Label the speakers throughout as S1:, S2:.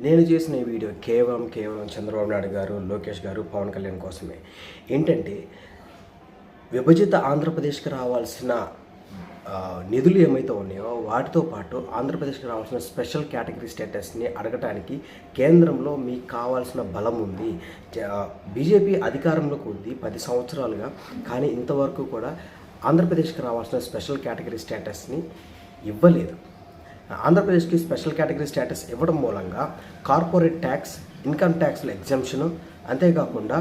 S1: నేను చేసిన ఈ వీడియో కేవలం కేవలం చంద్రబాబు నాయుడు గారు లోకేష్ గారు పవన్ కళ్యాణ్ కోసమే. ఏంటంటే విభజిత ఆంధ్రప్రదేశ్కి రావాల్సిన నిధులు ఏమైతే ఉన్నాయో వాటితో పాటు ఆంధ్రప్రదేశ్కి రావాల్సిన స్పెషల్ కేటగిరీ స్టేటస్ని అడగటానికి కేంద్రంలో మీకు కావాల్సిన బలం ఉంది. జ- బీజేపీ అధికారంలోకి ఉంది పది సంవత్సరాలుగా కానీ ఇంతవరకు కూడా ఆంధ్రప్రదేశ్కి రావాల్సిన స్పెషల్ కేటగిరీ స్టేటస్ని ఇవ్వలేదు. ఆంధ్రప్రదేశ్కి స్పెషల్ కేటగిరీ స్టేటస్ ఇవ్వడం మూలంగా కార్పొరేట్ ట్యాక్స్ ఇన్కమ్ ట్యాక్స్ల ఎగ్జామ్షను అంతేకాకుండా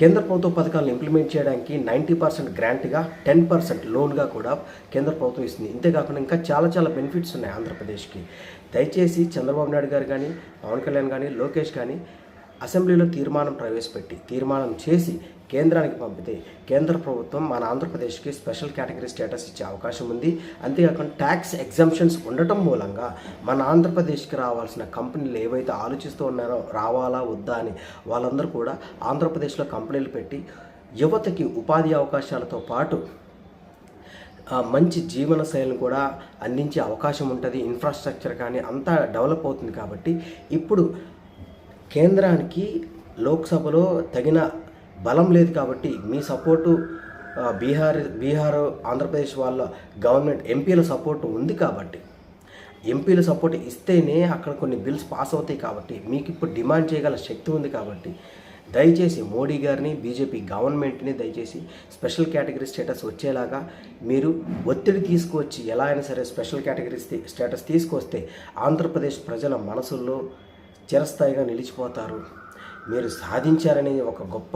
S1: కేంద్ర ప్రభుత్వ పథకాలను ఇంప్లిమెంట్ చేయడానికి నైంటీ పర్సెంట్ గ్రాంట్గా టెన్ పర్సెంట్ లోన్గా కూడా కేంద్ర ప్రభుత్వం ఇస్తుంది. ఇంతేకాకుండా ఇంకా చాలా చాలా బెనిఫిట్స్ ఉన్నాయి ఆంధ్రప్రదేశ్కి. దయచేసి చంద్రబాబు నాయుడు గారు కానీ పవన్ కళ్యాణ్ కానీ లోకేష్ కానీ అసెంబ్లీలో తీర్మానం ప్రవేశపెట్టి తీర్మానం చేసి కేంద్రానికి పంపితే కేంద్ర ప్రభుత్వం మన ఆంధ్రప్రదేశ్కి స్పెషల్ కేటగిరీ స్టేటస్ ఇచ్చే అవకాశం ఉంది. అంతేకాకుండా ట్యాక్స్ ఎగ్జామ్షన్స్ ఉండటం మూలంగా మన ఆంధ్రప్రదేశ్కి రావాల్సిన కంపెనీలు ఏవైతే ఆలోచిస్తూ ఉన్నారో రావాలా వద్దా అని వాళ్ళందరూ కూడా ఆంధ్రప్రదేశ్లో కంపెనీలు పెట్టి యువతకి ఉపాధి అవకాశాలతో పాటు మంచి జీవన శైలిని కూడా అందించే అవకాశం ఉంటుంది. ఇన్ఫ్రాస్ట్రక్చర్ కానీ అంతా డెవలప్ అవుతుంది కాబట్టి ఇప్పుడు కేంద్రానికి లోక్సభలో తగిన బలం లేదు కాబట్టి మీ సపోర్టు బీహార్ బీహార్ ఆంధ్రప్రదేశ్ వాళ్ళ గవర్నమెంట్ ఎంపీల సపోర్టు ఉంది కాబట్టి. ఎంపీల సపోర్ట్ ఇస్తేనే అక్కడ కొన్ని బిల్స్ పాస్ అవుతాయి కాబట్టి మీకు ఇప్పుడు డిమాండ్ చేయగల శక్తి ఉంది కాబట్టి దయచేసి మోడీ గారిని బీజేపీ గవర్నమెంట్ని దయచేసి స్పెషల్ కేటగిరీ స్టేటస్ వచ్చేలాగా మీరు ఒత్తిడి తీసుకువచ్చి ఎలా అయినా సరే స్పెషల్ కేటగిరీ స్టేటస్ తీసుకొస్తే ఆంధ్రప్రదేశ్ ప్రజల మనసుల్లో చిరస్థాయిగా నిలిచిపోతారు. మీరు సాధించారనే ఒక గొప్ప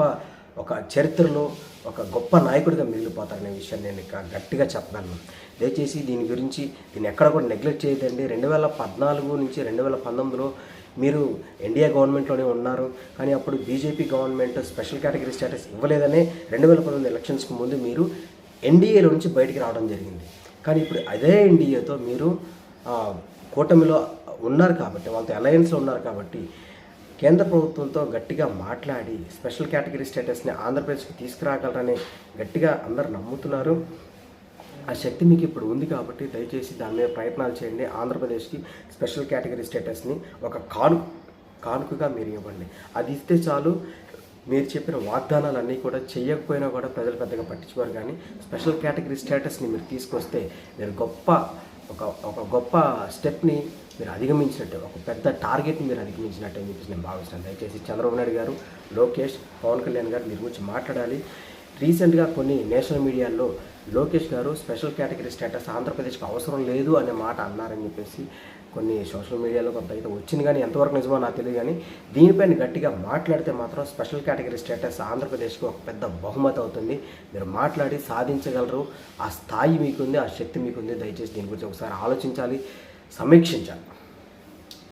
S1: ఒక చరిత్రలో ఒక గొప్ప నాయకుడిగా మిగిలిపోతారనే విషయాన్ని నేను ఇక గట్టిగా చెప్పగలను. దయచేసి దీని గురించి దీన్ని ఎక్కడ కూడా నెగ్లెక్ట్ చేయదండి రెండు వేల పద్నాలుగు నుంచి రెండు వేల పంతొమ్మిదిలో మీరు ఎన్డీఏ గవర్నమెంట్లోనే ఉన్నారు. కానీ అప్పుడు BJP government special category status ఇవ్వలేదనే రెండు వేల పంతొమ్మిది ఎలక్షన్స్కి ముందు మీరు ఎన్డీఏలో నుంచి బయటికి రావడం జరిగింది. కానీ ఇప్పుడు అదే ఎన్డీఏతో మీరు ఆ, కూటమిలో ఉన్నారు కాబట్టి వాళ్ళతో అలయన్స్లో ఉన్నారు కాబట్టి కేంద్ర ప్రభుత్వంతో గట్టిగా మాట్లాడి స్పెషల్ కేటగిరీ స్టేటస్ని ఆంధ్రప్రదేశ్కి తీసుకురాగలరని గట్టిగా అందరు నమ్ముతున్నారు. ఆ శక్తి మీకు ఇప్పుడు ఉంది కాబట్టి దయచేసి దాని మీద ప్రయత్నాలు చేయండి. ఆంధ్రప్రదేశ్కి స్పెషల్ కేటగిరీ స్టేటస్ని ఒక కాను కానుకగా మీరు ఇవ్వండి. అది ఇస్తే చాలు. మీరు చెప్పిన వాగ్దానాలన్నీ కూడా చేయకపోయినా కూడా ప్రజలు పెద్దగా పట్టించుకోరు కానీ స్పెషల్ కేటగిరీ స్టేటస్ని మీరు తీసుకొస్తే మీరు గొప్ప ఒక ఒక గొప్ప స్టెప్ని మీరు అధిగమించినట్టు ఒక పెద్ద టార్గెట్ని మీరు అధిగమించినట్టు అని చెప్పేసి నేను భావిస్తున్నాను దయచేసి చంద్రబాబు నాయుడు గారు లోకేష్ పవన్ కళ్యాణ్ గారు మీరు గురించి మాట్లాడాలి. రీసెంట్గా కొన్ని నేషనల్ మీడియాల్లో లోకేష్ గారు స్పెషల్ కేటగిరీ స్టేటస్ ఆంధ్రప్రదేశ్కి అవసరం లేదు అనే మాట అన్నారని చెప్పేసి కొన్ని సోషల్ మీడియాలో కొంత అయితే వచ్చింది కానీ ఎంతవరకు నిజమో నాకు తెలియదు కానీ దీనిపైన గట్టిగా మాట్లాడితే మాత్రం స్పెషల్ కేటగిరీ స్టేటస్ ఆంధ్రప్రదేశ్కి ఒక పెద్ద బహుమతి అవుతుంది. మీరు మాట్లాడి సాధించగలరు. ఆ స్థాయి మీకుంది ఆ శక్తి మీకుంది. దయచేసి దీని గురించి ఒకసారి ఆలోచించాలి. సమీక్షించాలి.